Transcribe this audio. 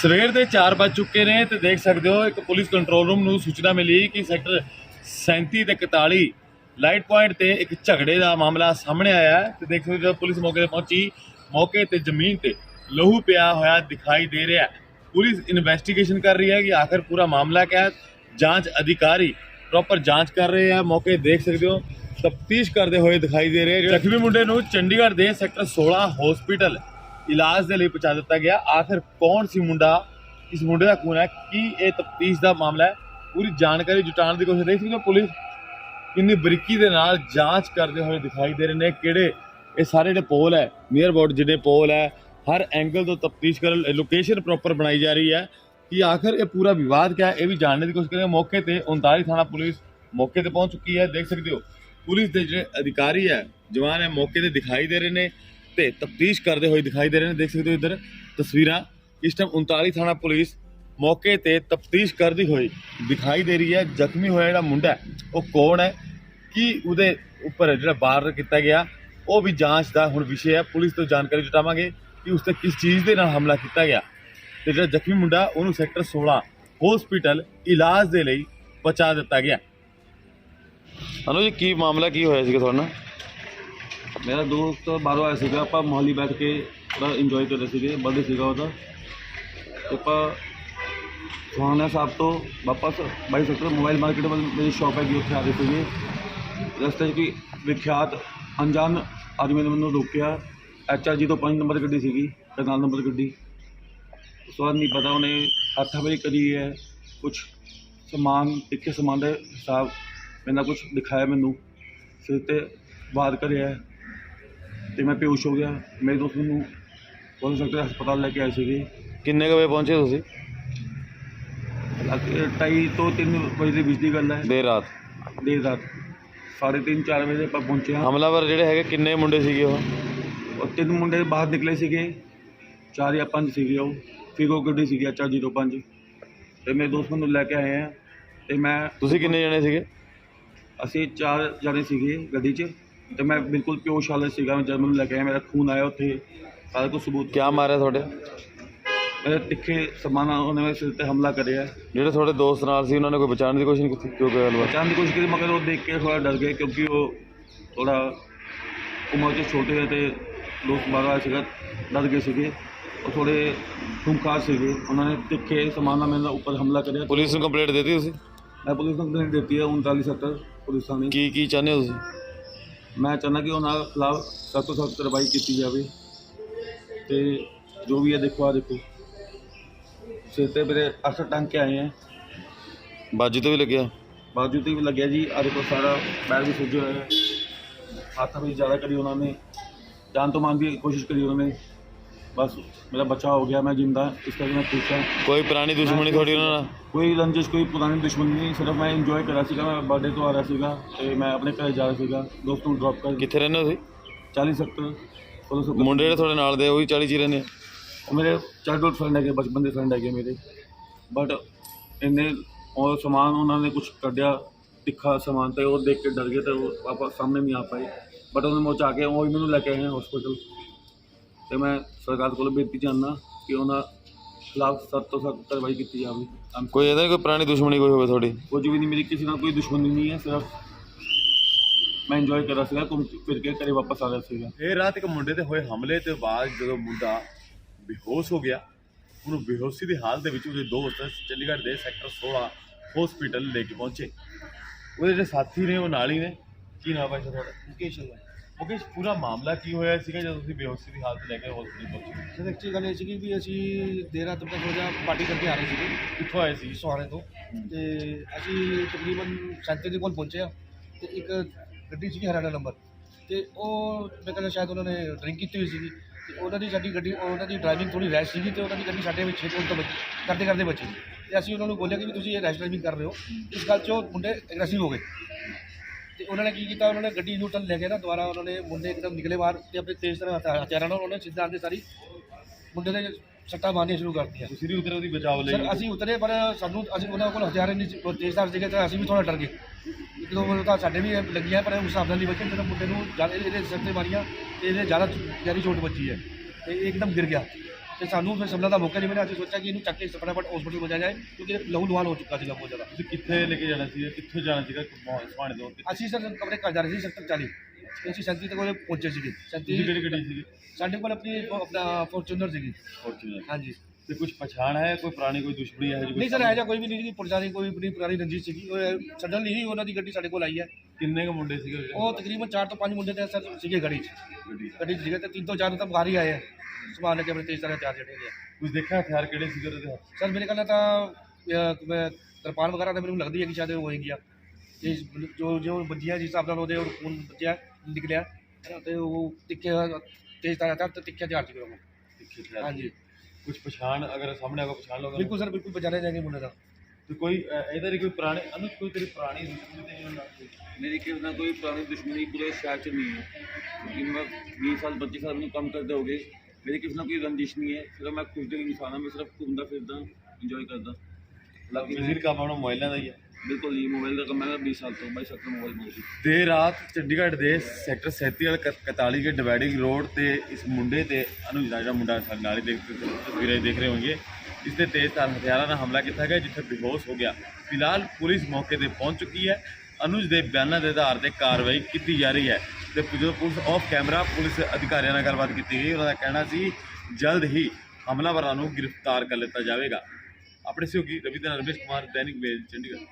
ਸਵੇਰ ਦੇ 4 ਵੱਜ ਚੁੱਕੇ ਨੇ ਤੇ ਦੇਖ ਸਕਦੇ ਹੋ, ਇੱਕ ਪੁਲਿਸ ਕੰਟਰੋਲ ਰੂਮ ਨੂੰ ਸੂਚਨਾ ਮਿਲੀ ਕਿ ਸੈਕਟਰ 37 ਤੇ 41 ਲਾਈਟ ਪੁਆਇੰਟ ਤੇ ਇੱਕ ਝਗੜੇ ਦਾ ਮਾਮਲਾ ਸਾਹਮਣੇ ਆਇਆ ਹੈ ਤੇ ਦੇਖ ਸਕਦੇ ਹੋ ਜਦੋਂ ਪੁਲਿਸ ਮੌਕੇ ਤੇ ਪਹੁੰਚੀ। ਮੌਕੇ ਤੇ ਜ਼ਮੀਨ ਤੇ ਲਹੂ ਪਿਆ ਹੋਇਆ ਦਿਖਾਈ ਦੇ ਰਿਹਾ ਪੁਲਿਸ ਇਨਵੈਸਟੀਗੇਸ਼ਨ ਕਰ ਰਹੀ ਹੈ ਕਿ ਆਖਰ ਪੂਰਾ ਮਾਮਲਾ ਕਿਆ ਹੈ? ਜਾਂਚ ਅਧਿਕਾਰੀ ਪ੍ਰੋਪਰ ਜਾਂਚ ਕਰ ਰਹੇ ਆ। ਮੌਕੇ ਦੇਖ ਸਕਦੇ ਹੋ, ਤਫਤੀਸ਼ ਕਰਦੇ ਹੋਏ ਦਿਖਾਈ ਦੇ ਰਹੇ ਜ਼ਖਮੀ ਮੁੰਡੇ ਨੂੰ ਚੰਡੀਗੜ੍ਹ ਦੇ ਸੈਕਟਰ 16 ਹਸਪੀਟਲ ਇਲਾਜ ਦੇ ਲਈ ਪਹੁੰਚਾ ਦਿੱਤਾ ਗਿਆ। ਆਖਿਰ ਕੌਣ ਸੀ ਮੁੰਡਾ? ਇਸ ਮੁੰਡੇ ਦਾ ਕੌਣ ਹੈ। ਕੀ ਇਹ ਤਫਤੀਸ਼ ਦਾ ਮਾਮਲਾ ਹੈ? ਪੂਰੀ ਜਾਣਕਾਰੀ ਜੁਟਾਉਣ ਦੀ ਕੋਸ਼ਿਸ਼ ਦੇਖ ਸਕਦੇ ਹੋ ਪੁਲਿਸ ਕਿੰਨੀ ਬਰੀਕੀ ਦੇ ਨਾਲ ਜਾਂਚ ਕਰਦੇ ਹੋਏ ਦਿਖਾਈ ਦੇ ਰਹੇ ਨੇ ਕਿਹੜੇ ਇਹ ਸਾਰੇ ਜਿਹੜੇ ਪੋਲ ਹੈ ਨੀਅਰ ਅਬਾਊਟ ਜਿਹੜੇ ਪੋਲ ਹੈ, ਹਰ ਐਂਗਲ ਤੋਂ ਤਫਤੀਸ਼ ਕਰ ਲੋਕੇਸ਼ਨ ਪ੍ਰੋਪਰ ਬਣਾਈ ਜਾ ਰਹੀ ਹੈ ਕਿ ਆਖਰ ਇਹ ਪੂਰਾ ਵਿਵਾਦ ਕਿਆ ਹੈ? ਇਹ ਵੀ ਜਾਣਨ ਦੀ ਕੋਸ਼ਿਸ਼ ਕਰਾਂਗੇ। ਮੌਕੇ ਤੇ 39 ਥਾਣਾ ਪੁਲਿਸ ਮੌਕੇ ਤੇ ਪਹੁੰਚ ਚੁੱਕੀ ਹੈ। ਦੇਖ ਸਕਦੇ ਹੋ, ਪੁਲਿਸ ਦੇ ਜਿਹੜੇ ਅਧਿਕਾਰੀ ਹੈ, ਜਵਾਨ ਹੈ, ਮੌਕੇ ਤੇ ਦਿਖਾਈ ਦੇ ਰਹੇ ਨੇ। ਤੇ ਤਫਤੀਸ਼ ਕਰਦੇ ਹੋਏ ਦਿਖਾਈ ਦੇ ਰਹੇ ਨੇ, ਦੇਖ ਸਕਦੇ ਹੋ ਇੱਧਰ ਤਸਵੀਰਾਂ। ਇਸ ਟਾਈਮ 39 ਥਾਣਾ ਪੁਲਿਸ ਮੌਕੇ ਤੇ ਤਫਤੀਸ਼ ਕਰਦੀ ਹੋਈ ਦਿਖਾਈ ਦੇ ਰਹੀ ਹੈ। ਜ਼ਖਮੀ ਹੋਇਆ ਜਿਹੜਾ ਮੁੰਡਾ ਉਹ ਕੌਣ ਹੈ? ਕੀ ਉਹਦੇ ਉੱਪਰ ਜਿਹੜਾ ਬਾਰ ਕੀਤਾ ਗਿਆ? ਉਹ ਵੀ ਜਾਂਚ ਦਾ ਹੁਣ ਵਿਸ਼ੇ ਹੈ। ਪੁਲਿਸ ਤੋਂ ਜਾਣਕਾਰੀ ਜੁਟਾਵਾਂਗੇ ਕਿ ਉਸ ਤੇ ਕਿਸ ਚੀਜ਼ ਦੇ ਨਾਲ ਹਮਲਾ ਕੀਤਾ ਗਿਆ। ਤੇ ਜਿਹੜਾ ਜ਼ਖਮੀ ਮੁੰਡਾ, ਉਹਨੂੰ ਸੈਕਟਰ 16 ਹਸਪੀਟਲ ਇਲਾਜ ਦੇ ਲਈ ਪਹੁੰਚਾ ਦਿੱਤਾ ਗਿਆ। ਅਨੂ ਜੀ, ਕੀ ਮਾਮਲਾ, ਕੀ ਹੋਇਆ ਸੀਗਾ ਤੁਹਾਨੂੰ ਮੇਰਾ ਦੋਸਤ ਬਾਹਰੋਂ ਆਇਆ ਸੀਗਾ, ਆਪਾਂ ਮੋਹਾਲੀ ਬੈਠ ਕੇ ਬੜਾ ਇੰਜੋਏ ਕਰ ਰਹੇ ਸੀਗੇ ਬਰਥਡੇ ਸੀਗਾ ਉਹਦਾ। ਆਪਾਂ ਸੁਹਾਣਾ ਸਾਹਿਬ ਤੋਂ ਵਾਪਸ ਬਾਈ ਸੈਕਟਰ ਮੋਬਾਈਲ ਮਾਰਕੀਟ ਵੱਲ ਮੇਰੀ ਸ਼ਾਪ ਹੈਗੀ, ਉੱਥੇ ਆ ਰਹੇ ਸੀਗੇ। ਰਸਤੇ 'ਚ ਕੋਈ ਵਿਖਿਆਤ ਅਣਜਾਣ ਆਦਮੀ ਨੇ ਮੈਨੂੰ ਰੋਕਿਆ। ਐਚ ਆਰ ਜੀ ਤੋਂ ਪੰਜ ਨੰਬਰ ਗੱਡੀ ਸੀਗੀ ਕਰਨਾਲ ਨੰਬਰ ਗੱਡੀ। ਉਸ ਤੋਂ ਬਾਅਦ ਨਹੀਂ ਪਤਾ ਉਹਨੇ ਹੱਥਾਂ ਕਰੀ ਹੈ ਕੁਝ ਸਮਾਨ ਇੱਕੇ ਸਮਾਨ ਦੇ ਹਿਸਾਬ ਮੈਨਾਂ ਕੁਝ ਦਿਖਾਇਆ ਮੈਨੂੰ। ਸਿਰ ਤੇ ਵਾਰ ਕਰਿਆ। ਤੇ ਮੈਂ ਬੇਹੋਸ਼ ਹੋ ਗਿਆ। ਮੇਰੇ ਦੋਸਤ ਨੂੰ ਪੁਲਿਸ ਸੈਕਟਰ ਹਸਪਤਾਲ ਲੈ ਕੇ ਆਏ ਸੀਗੇ। ਕਿੰਨੇ ਕੁ ਵਜੇ ਪਹੁੰਚੇ ਤੁਸੀਂ? ਲੱਗ- ਢਾਈ ਤੋਂ 3 ਵਜੇ ਦੇ ਵਿੱਚ ਦੀ ਗੱਲ ਹੈ। ਦੇਰ ਰਾਤ। ਦੇਰ ਰਾਤ। ਸਾਢੇ ਤਿੰਨ 4 ਵਜੇ ਆਪਾਂ ਪਹੁੰਚੇ ਹਾਂ। ਹਮਲਾਵਰ ਜਿਹੜੇ ਹੈਗੇ ਕਿੰਨੇ ਮੁੰਡੇ ਸੀਗੇ ਉਹ? ਔਰ ਤਿੰਨ ਮੁੰਡੇ ਬਾਹਰ ਨਿਕਲੇ ਸੀਗੇ। ਚਾਰ ਜਾਂ ਪੰਜ ਸੀਗੇ ਉਹ। ਫਿਗੋ ਗੱਡੀ ਸੀਗੀ ਜੀਰੋ ਪੰਜ। ਤੇ ਮੇਰੇ ਦੋਸਤ ਨੂੰ ਲੈ ਕੇ ਆਏ ਆ। ਤੇ ਮੈਂ ਤੁਸੀਂ ਕਿੰਨੇ ਜਣੇ ਸੀਗੇ? ਅਸੀਂ ਚਾਰ ਜਣੇ ਸੀਗੇ ਗੱਡੀ 'ਚ। ਤੇ ਮੈਂ ਬਿਲਕੁਲ ਪਿਓਸ਼ ਹਾਲਤ ਸੀਗਾ ਮੈਂ ਜਦ ਮੈਨੂੰ ਲੈ ਕੇ ਆਇਆ ਮੇਰਾ ਖੂਨ ਆਇਆ ਉੱਥੇ ਸਾਰਾ ਕੁਝ ਸਬੂਤ ਕਿਆ ਮਾਰਿਆ ਤੁਹਾਡੇ? ਮੇਰੇ ਤਿੱਖੇ ਸਮਾਨਾਂ ਉਹਨੇ ਮੇਰੇ ਸਿਰ ਤੇ ਹਮਲਾ ਕਰਿਆ। ਜਿਹੜੇ ਤੁਹਾਡੇ ਦੋਸਤ ਨਾਲ ਸੀ ਉਹਨਾਂ ਨੇ ਕੋਈ ਬਚਾਉਣ ਦੀ ਕੋਸ਼ਿਸ਼ ਨਹੀਂ ਕੀਤੀ ਕਿਉਂ ਕੋਈ ਗੱਲਬਾਤ? ਬਚਾਉਣ ਦੀ ਕੋਸ਼ਿਸ਼ ਕੀਤੀ ਮਗਰ ਉਹ ਦੇਖ ਕੇ ਥੋੜਾ ਡਰ ਗਏ ਕਿਉਂਕਿ ਉਹ ਥੋੜਾ ਉਮਰ 'ਚ ਛੋਟੇ ਤੇ ਦੋਸਤ ਬਾਗਾ ਸੀਗਾ ਡਰ ਗਏ ਸੀਗੇ। ਉਹ ਥੋੜੇ ਖੂੰਖਾਰ ਸੀਗੇ ਉਹਨਾਂ ਨੇ ਤਿੱਖੇ ਸਮਾਨਾਂ ਮੇਰੇ ਉੱਪਰ ਹਮਲਾ ਕਰਿਆ। ਪੁਲਿਸ ਨੂੰ ਕੰਪਲੇਂਟ ਦਿੱਤੀ ਤੁਸੀਂ? ਮੈਂ ਪੁਲਿਸ ਨੂੰ ਕੰਪਲੇਂਟ ਦਿੱਤੀ ਹੈ 39 ਸੈਕਟਰ ਪੁਲਿਸ ਥਾਣੇ। ਕੀ ਕੀ ਚਾਹੁੰਦੇ ਹੋ ਤੁਸੀਂ? ਮੈਂ ਚਾਹੁੰਦਾ ਕਿ ਉਹਨਾਂ ਖਿਲਾਫ ਸਖਤ ਤੋਂ ਸਖਤ ਕਾਰਵਾਈ ਕੀਤੀ ਜਾਵੇ ਤੇ ਜੋ ਵੀ ਹੈ ਦੇਖੋ ਆ ਦੇਖੋ। ਸਿਰ ਤੇ ਮੇਰੇ ਅਸਰ ਟੰਗ ਕੇ ਆਏ ਹੈ। ਬਾਜੀ ਤੋਂ ਵੀ ਲੱਗਿਆ। ਬਾਜੂ ਤੇ ਵੀ ਲੱਗਿਆ ਜੀ। ਆ ਦੇਖੋ ਸਾਰਾ ਪੈਰ ਵੀ ਸੁੱਜਿਆ ਹੋਇਆ ਹੈ। ਹੱਥ ਵੀ ਜ਼ਿਆਦਾ ਕਰੀ ਉਹਨਾਂ ਨੇ। ਜਾਨ ਤੋਂ ਮਾਰਨ ਦੀ ਕੋਸ਼ਿਸ਼ ਕਰੀ ਉਹਨਾਂ ਨੇ। ਬਸ ਮੇਰਾ ਬਚਾਅ ਹੋ ਗਿਆ ਮੈਂ ਜਿੰਦਾ ਇਸ ਕਰਕੇ ਮੈਂ ਖੁਸ਼ ਹਾਂ। ਕੋਈ ਪੁਰਾਣੀ ਦੁਸ਼ਮਣੀ ਤੁਹਾਡੀ ਉਹਨਾਂ ਨਾਲ? ਕੋਈ ਰੰਜਿਸ਼ ਕੋਈ ਪੁਰਾਣੀ ਦੁਸ਼ਮਣੀ ਨਹੀਂ ਸਿਰਫ ਮੈਂ ਇੰਜੋਏ ਕਰ ਰਿਹਾ ਸੀਗਾ ਮੈਂ ਬਰਥਡੇ ਤੋਂ ਆ ਰਿਹਾ ਸੀਗਾ ਤੇ ਮੈਂ ਆਪਣੇ ਘਰ ਜਾ ਰਿਹਾ ਸੀਗਾ ਦੋਸਤ ਨੂੰ ਡ੍ਰੌਪ ਕਰ ਕਿੱਥੇ ਰਹਿੰਦੇ ਹੋ ਤੁਸੀਂ? 40 ਸੈਕਟਰ ਮੁੰਡੇ ਜਿਹੜੇ ਤੁਹਾਡੇ ਨਾਲ ਦੇ ਉਹ ਵੀ 40 ਚ ਹੀ ਰਹਿੰਦੇ ਆ? ਉਹ ਮੇਰੇ ਚਾਈਲਡਹੁੱਡ ਫਰੈਂਡ ਹੈਗੇ ਬਚਪਨ ਦੇ ਫਰੈਂਡ ਹੈਗੇ ਮੇਰੇ। ਬਟ ਇੰਨੇ ਉਹ ਸਮਾਨ ਉਹਨਾਂ ਨੇ ਕੁਝ ਕੱਢਿਆ ਤਿੱਖਾ ਸਮਾਨ ਤੇ ਉਹ ਦੇਖ ਕੇ ਡਰ ਗਏ ਤੇ ਉਹ ਵਾਪਸ ਸਾਹਮਣੇ ਨਹੀਂ ਆ ਪਾਏ। ਬਟ ਉਹਨਾਂ ਨੂੰ ਚਾ ਕੇ ਉਹ ਹੀ ਮੈਨੂੰ ਲੈ ਕੇ ਆਏ ਹਸਪੀਟਲ ਤੇ ਮੈਂ ਸਰਕਾਰ ਕੋਲ ਬੇਨਤੀ ਚਾਹੁੰਦਾ ਕਿ ਉਹਨਾਂ ਖਿਲਾਫ ਸਖਤ ਤੋਂ ਸਖਤ ਕਾਰਵਾਈ ਕੀਤੀ ਜਾਵੇ। ਕੋਈ ਇਹਦਾ ਕੋਈ ਪੁਰਾਣੀ ਦੁਸ਼ਮਣੀ ਕੋਈ ਹੋਵੇ ਤੁਹਾਡੀ? ਕੁਝ ਵੀ ਨਹੀਂ ਮੇਰੀ ਕਿਸੇ ਨਾਲ ਕੋਈ ਦੁਸ਼ਮਣੀ ਨਹੀਂ ਹੈ ਸਿਰਫ ਮੈਂ ਇੰਜੋਏ ਕਰ ਰਿਹਾ ਸੀਗਾ ਘੁੰਮ ਫਿਰ ਕੇ ਘਰੇ ਵਾਪਸ ਆ ਰਿਹਾ ਸੀਗਾ। ਇਹ ਰਾਤ ਇੱਕ ਮੁੰਡੇ ਤੇ ਹੋਏ ਹਮਲੇ ਤੋਂ ਬਾਅਦ ਜਦੋਂ ਮੁੰਡਾ ਬੇਹੋਸ਼ ਹੋ ਗਿਆ ਉਹਨੂੰ ਬੇਹੋਸ਼ੀ ਦੀ ਹਾਲਤ ਦੇ ਵਿੱਚ ਉਹਦੇ ਦੋਸਤ ਚੰਡੀਗੜ੍ਹ ਦੇ ਸੈਕਟਰ 16 ਹਸਪੀਟਲ ਲੈ ਕੇ ਪਹੁੰਚੇ। ਉਹਦੇ ਜਿਹੜੇ ਸਾਥੀ ਨੇ ਉਹ ਨਾਲ ਹੀ ਨੇ। ਕੀ ਨਾਮ ਹੈ ਤੁਹਾਡਾ? ਮੁਕੇਸ਼ ਮੁਕੇਸ਼ ਪੂਰਾ ਮਾਮਲਾ ਕੀ ਹੋਇਆ ਸੀਗਾ ਜਦੋਂ ਤੁਸੀਂ ਬੇਹੋਸ਼ੀ ਦੀ ਹਾਲਤ ਲੈ ਕੇ ਹਸਪੀਟਲ ਪਹੁੰਚੇ? ਸਰ ਐਕਚੁਅਲੀ ਗੱਲ ਇਹ ਸੀਗੀ ਵੀ ਅਸੀਂ ਦੇਰ ਰਾਤ ਤੱਕ ਥੋੜ੍ਹਾ ਜਿਹਾ ਪਾਰਟੀ ਕਰਕੇ ਆ ਰਹੇ ਸੀਗੇ। ਕਿੱਥੋਂ ਆਏ ਸੀ ਸੁਹਾਣੇ ਤੋਂ। ਤੇ ਅਸੀਂ ਤਕਰੀਬਨ ਸੈਂਤੇ ਦੇ ਕੋਲ ਪਹੁੰਚੇ ਆ ਤੇ ਇੱਕ ਗੱਡੀ ਸੀਗੀ ਹਰਿਆਣਾ ਨੰਬਰ। ਤੇ ਉਹ ਮੈਂ ਕਹਿੰਦਾ ਸ਼ਾਇਦ ਉਹਨਾਂ ਨੇ ਡਰਿੰਕ ਕੀਤੀ ਹੋਈ ਸੀਗੀ। ਤੇ ਉਹਨਾਂ ਦੀ ਸਾਡੀ ਗੱਡੀ ਉਹਨਾਂ ਦੀ ਡਰਾਈਵਿੰਗ ਥੋੜੀ ਰੈਸ਼ ਸੀਗੀ ਤੇ ਉਹਨਾਂ ਦੀ ਗੱਡੀ ਸਾਡੇ ਵਿੱਚ ਹਿੱਟ ਹੋਣ ਤੋਂ ਬਚ ਕਰਦੇ ਕਰਦੇ ਬਚੀ ਤੇ ਅਸੀਂ ਉਹਨਾਂ ਨੂੰ ਬੋਲਿਆ ਕਿ ਵੀ ਤੁਸੀਂ ਇਹ ਰੈਸ਼ ਡਰਾਈਵਿੰਗ ਕਰ ਰਹੇ ਹੋ। ਇਸ ਗੱਲ 'ਚ ਉਹ ਮੁੰਡੇ ਐਗਰੈਸਿਵ ਹੋ ਗਏ। ਤੇ ਉਹਨਾਂ ਨੇ ਕੀ ਕੀਤਾ ਉਹਨਾਂ ਨੇ ਗੱਡੀ ਨੂੰ ਟਨ ਲੈ ਕੇ ਨਾ ਦੁਬਾਰਾ ਉਹਨਾਂ ਨੇ ਮੁੰਡੇ ਇੱਕਦਮ ਨਿਕਲੇ ਬਾਹਰ ਤੇ ਆਪਣੇ ਤੇਜ਼ ਤਰ੍ਹਾਂ ਹਥਿਆ- ਹਥਿਆਰਾਂ ਨਾਲ ਉਹਨਾਂ ਨੇ ਸਿੱਧਾ ਆਂਦੇ ਸਾਰੀ ਮੁੰਡੇ ਦੇ ਸੱਟਾਂ ਮਾਰਨੀਆਂ ਸ਼ੁਰੂ ਕਰਤੀਆਂ। ਤੁਸੀਂ ਵੀ ਉਧਰ ਉਹਦੀ ਬਚਾਅ ਲਈ ਸਰ ਅਸੀਂ ਉਤਰੇ ਪਰ ਸਾਨੂੰ ਅਸੀਂ ਉਹਨਾਂ ਕੋਲ ਹਥਿਆਰ ਨਹੀਂ ਉਹ ਤੇਜ਼ਧਾਰ ਸੀਗੇ ਤਾਂ ਅਸੀਂ ਵੀ ਥੋੜਾ ਡਰ ਗਏ। ਇੱਕ ਦੋ ਵਾਰ ਤਾਂ ਸਾਡੇ ਵੀ ਲੱਗੀਆਂ ਪਰ ਉਸ ਹਿਸਾਬ ਨਾਲ ਨਹੀਂ ਬਚੇ ਜਦੋਂ ਮੁੰਡੇ ਨੂੰ ਜ਼ਿਆਦਾ ਇਹਦੇ ਸਿਰ ਤੇ ਮਾਰੀਆਂ ਤੇ ਇਹਦੇ ਜ਼ਿਆਦਾ ਗਹਿਰੀ ਚੋਟ ਵੱਜੀ ਹੈ ਤੇ ਇਹ ਇੱਕਦਮ ਗਿਰ ਗਿਆ। ਤੇ ਸਾਨੂੰ ਫਿਰ ਸੰਭਲਣ ਦਾ ਮੌਕਾ ਨਹੀਂ ਮਿਲਿਆ। ਅਸੀਂ ਸੋਚਿਆ ਕਿ ਇਹਨੂੰ ਚੱਕ ਕੇ ਫਟਾਫਟ ਹਸਪੀਟਲ ਪਹੁੰਚਾਇਆ ਜਾਏ ਕਿਉਂਕਿ ਲਹੂ ਲੁਹਾਨ ਹੋ ਚੁੱਕਾ ਸੀਗਾ ਬਹੁਤ ਜ਼ਿਆਦਾ। ਤੁਸੀਂ ਕਿੱਥੇ ਲੈ ਕੇ ਜਾਣਾ ਸੀ? ਕਿੱਥੋਂ ਜਾਣਾ ਸੀਗਾ? ਸਮਾਣੇ ਤੋਂ ਅਸੀਂ ਸਰ ਆਪਣੇ ਘਰ ਜਾ ਰਹੇ ਸੀ ਸੈਕਟਰ 40 ਤੇ ਅਸੀਂ ਸੈਂਤੀ ਤੇ ਕੋਲ ਪਹੁੰਚੇ ਸੀਗੇ। ਸੈਂਤੀ ਕਿਹੜੀ ਗੱਡੀ ਸੀਗੀ? ਸਾਡੇ ਕੋਲ ਆਪਣੀ ਆਪਣਾ ਫੋਰਚੂਨਰ ਸੀਗੀ। ਫੋਰਚੂਨਰ ਹਾਂਜੀ। ਤੇ ਕੁਝ ਪਛਾਣ ਹੈ ਕੋਈ ਪੁਰਾਣੀ ਕੋਈ ਦੁਸ਼ਮਣੀ ਹੈ ਨਹੀਂ ਸਰ ਇਹੋ ਕੋਈ ਵੀ ਨਹੀਂ ਸੀ ਪੁਰਾਣੀ ਕੋਈ ਆਪਣੀ ਪੁਰਾਣੀ ਰੰਜਿਸ਼ ਸੀਗੀ ਸਡਨਲੀ ਹੀ ਉਹਨਾਂ ਦੀ ਗੱਡੀ ਸਾਡੇ ਕੋਲ ਆਈ ਹੈ। ਕਿੰਨੇ ਕੁ ਮੁੰਡੇ ਸੀਗੇ ਉਹ ਤਕਰੀਬਨ 4 ਤੋਂ 5 ਮੁੰਡੇ ਤੇ ਸਰ ਸੀਗੇ ਗੱਡੀ 'ਚ। ਗੱਡੀ 'ਚ? ਸੀਗੇ ਤੇ ਤਿੰਨ ਤੋਂ ਚਾਰ ਤਾਂ ਬਾਹਰ ਹੀ ਆਏ ਆ। ਸਮਾਨ ਲੈ ਕੇ ਆਪਣੇ ਤੇਜ਼ ਤਰ੍ਹਾਂ ਚਾਰ ਜਿਹੜੇ ਹੈਗੇ ਆ। ਕੁਝ ਦੇਖਿਆ ਹਥਿਆਰ ਕਿਹੜੇ ਸੀਗੇ ਉਹਦੇ ਸਰ ਮੇਰੇ ਨਾਲ ਤਾਂ ਕਿਰਪਾਨ ਵਗੈਰਾ ਤਾਂ ਮੈਨੂੰ ਲੱਗਦੀ ਹੈ ਕਿ ਸ਼ਾਇਦ ਉਹ ਹੋਏਗੀ ਆ। ਤੇ ਜੋ ਜੋ ਵੱਜੀਆਂ ਜਿਸ ਹਿਸਾਬ ਨਾਲ ਉਹਦੇ ਉਹ ਖੂਨ ਬੱਜਿਆ ਨਿਕਲਿਆ ਤੇ ਉਹ ਤਿੱਖੇ ਤੇਜ਼ ਤਰ੍ਹਾਂ ਤਾਂ ਤਿੱਖੇ ਹਥਿਆਰ ਸੀ ਉਹ। ਹਾਂਜੀ। ਕੁਝ ਪਛਾਣ ਅਗਰ ਸਾਹਮਣੇ ਆਗਾ ਪਛਾਣ ਲੋਗੇ ਬਿਲਕੁਲ ਸਰ ਬਿਲਕੁਲ ਬਚਾਣੇ ਜਾਏਗੇ ਮੁੰਡੇ ਦਾ ਤੇ ਕੋਈ ਅ, ਇਹਦਾ ਦੀ ਕੋਈ ਪੁਰਾਣੇ ਅਨੁਜ ਕੋਈ ਤੇਰੀ ਪੁਰਾਣੀ ਦੁਸ਼ਮਣੀ ਤੇ ਇਹਨਾਂ ਨਾਲ ਕੋਈ? मेरी किसी ना कोई पुरानी दुश्मनी पूरे शहर से नहीं है क्योंकि मैं बीस साल पच्चीस साल में कम करते हो गए मेरी किसी ना कोई रंजिश नहीं है सिर्फ मैं खुश दिल इंसान हूँ मैं सिर्फ घूमता फिरता इंजॉय करता हालांकि मैं ਵਜ਼ੀਰ ਕੰਮ ਆਪਣਾ ਮੋਬਾਈਲਾਂ ਦਾ ਹੀ ਹੈ ਬਿਲਕੁਲ ਜੀ ਮੋਬਾਈਲ ਦਾ ਕੰਮ ਹੈ 20 ਸਾਲ ਤੋਂ 22 ਸਾਲ ਤੋਂ ਮੋਬਾਈਲ ਬੋਲ ਸੀ ਦੇਰ ਰਾਤ ਚੰਡੀਗੜ੍ਹ ਦੇ ਸੈਕਟਰ 37 ਵਾਲ 41 ਕੇ ਡਿਵਾਈਡਿੰਗ ਰੋਡ ਤੇ ਇਸ ਮੁੰਡੇ ਤੇ ਅਨੁਜ ਦਾ ਜਿਹੜਾ ਮੁੰਡਾ ਸਾਡੇ ਨਾਲ ਹੀ ਦੇਖ ਤਸਵੀਰਾਂ ਦੇਖ ਰਹੇ ਹੋਣਗੇ। ਇਸ ਤੇ ਤੇਜ਼ ਧਾਰ ਹਥਿਆਰਾਂ ਨਾਲ ਹਮਲਾ ਕੀਤਾ ਗਿਆ, ਜਿੱਥੇ ਬੇਹੋਸ਼ ਹੋ ਗਿਆ। ਫਿਲਹਾਲ ਪੁਲਿਸ ਮੌਕੇ ਤੇ ਪਹੁੰਚ ਚੁੱਕੀ ਹੈ। ਅਨੁਜ ਦੇ ਬਿਆਨਾਂ ਦੇ ਆਧਾਰ ਤੇ ਕਾਰਵਾਈ ਕੀਤੀ ਜਾ ਰਹੀ ਹੈ। ਤੇ ਜਦੋਂ ਪੁਲਿਸ ਆਫ ਕੈਮਰਾ, ਪੁਲਿਸ ਅਧਿਕਾਰੀਆਂ ਨਾਲ ਗੱਲਬਾਤ ਕੀਤੀ ਗਈ। ਉਹਨਾਂ ਦਾ ਕਹਿਣਾ ਸੀ, ਜਲਦ ਹੀ ਹਮਲਾਵਰਾਂ ਨੂੰ ਗ੍ਰਿਫਤਾਰ ਕਰ ਲਿੱਤਾ ਜਾਵੇਗਾ। ਆਪਣੇ ਸਹਿਯੋਗੀ ਰਵੀ ਰਮੇਸ਼ ਕੁਮਾਰ ਦੈਨਿਕ ਮੇਲ ਚੰਡੀਗੜ੍ਹ।